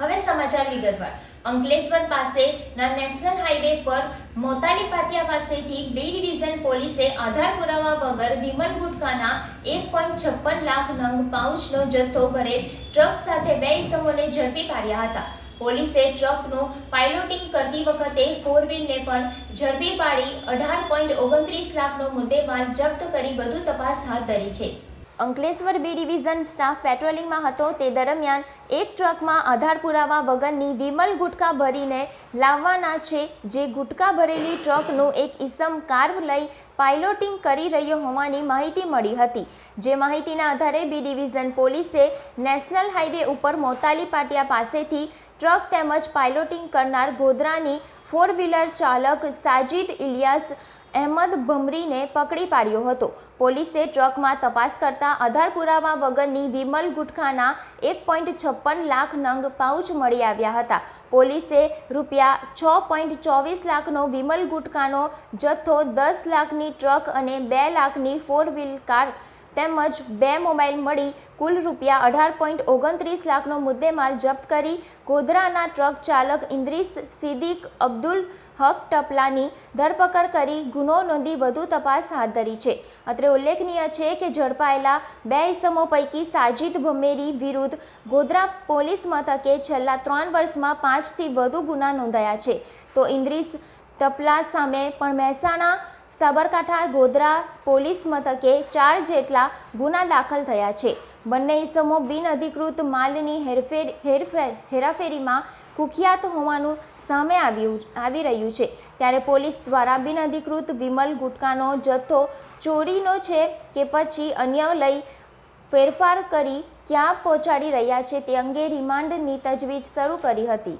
હવે સમાચાર વિગતવાર. અંકલેશ્વર પાસેના નેશનલ હાઈવે પર મોતાલી પાટિયા પાસેથી બે ડિવિઝન પોલીસે આધાર પુરાવા વગર વિમલ ગુટકાના એક પોઈન્ટ છપ્પન લાખ નંગ પાઉચનો જથ્થો ભરેલ ટ્રક સાથે બે ઇસમોને ઝડપી પાડ્યા હતા. પોલીસે ટ્રકનું પાઇલોટિંગ કરતી વખતે ફોર વ્હીલને પણ ઝડપી પાડી અઢાર પોઈન્ટ ઓગણત્રીસ લાખનો મુદ્દેમાલ જપ્ત કરી વધુ તપાસ હાથ ધરી છે. અંકલેશ્વર બી ડિવિઝન સ્ટાફ પેટ્રોલિંગમાં હતો. તે દરમિયાન એક ટ્રકમાં આધાર પુરાવા વગરની વિમલ ગુટકા ભરીને લાવવાના છે. જે ગુટકા ભરેલી ટ્રકનું એક ઈસમ કાર લઈ પાયલોટિંગ કરી રહ્યો હોવાની માહિતી મળી હતી. જે માહિતીના આધારે બી ડિવિઝન પોલીસે નેશનલ હાઈવે ઉપર મોતાલી પાટિયા પાસેથી ટ્રક તેમજ પાઇલોટિંગ કરનાર ગોધરાની ફોર વ્હીલર ચાલક સાજિદ ઇલિયાસ અહેમદ ભમરીને પકડી પાડ્યો હતો. પોલીસે ટ્રકમાં તપાસ કરતા આધાર પુરાવા વગરની વિમલ ગુટખાના એક પોઈન્ટ છપ્પન લાખ નંગ પાઉચ મળી આવ્યા હતા. પોલીસે રૂપિયા છ પોઈન્ટ ચોવીસ લાખનો વિમલ ગુટખાનો જથ્થો દસ લાખની ટ્રક અને બે લાખની ફોર વ્હીલ કાર તેમજ બે મોબાઈલ મળી કુલ રૂપિયા અઢાર પોઈન્ટ ઓગણત્રીસ લાખનો મુદ્દેમાલ જપ્ત કરી ગોધરાના ટ્રક ચાલક ઇન્દ્રીસ સિદ્દીક અબ્દુલ હક ટપલાની ધરપકડ કરી ગુનો નોંધી વધુ તપાસ હાથ ધરી છે. અત્રે ઉલ્લેખનીય છે કે ઝડપાયેલા બે ઇસમો પૈકી સાજિદ ભમેરી વિરુદ્ધ ગોધરા પોલીસ મથકે છેલ્લા ત્રણ વર્ષમાં પાંચથી વધુ ગુના નોંધાયા છે. તો ઇન્દ્રીસ તપલા સામે પણ મહેસાણા સાબરકાંઠા, ગોધરા પોલીસ મથકે ચાર જેટલા ગુના દાખલ થયા છે. બંને ઇસમો બિનઅધિકૃત માલની હેરફેર હેરફેર હેરાફેરીમાં કુખ્યાત હોવાનું સામે આવ્યું આવી રહ્યું છે. ત્યારે પોલીસ દ્વારા બિનઅધિકૃત વિમલ ગુટકાનો જથ્થો ચોરીનો છે કે પછી અન્ય લઈ ફેરફાર કરી ક્યાં પહોંચાડી રહ્યા છે તે અંગે રિમાન્ડની તજવીજ શરૂ કરી હતી.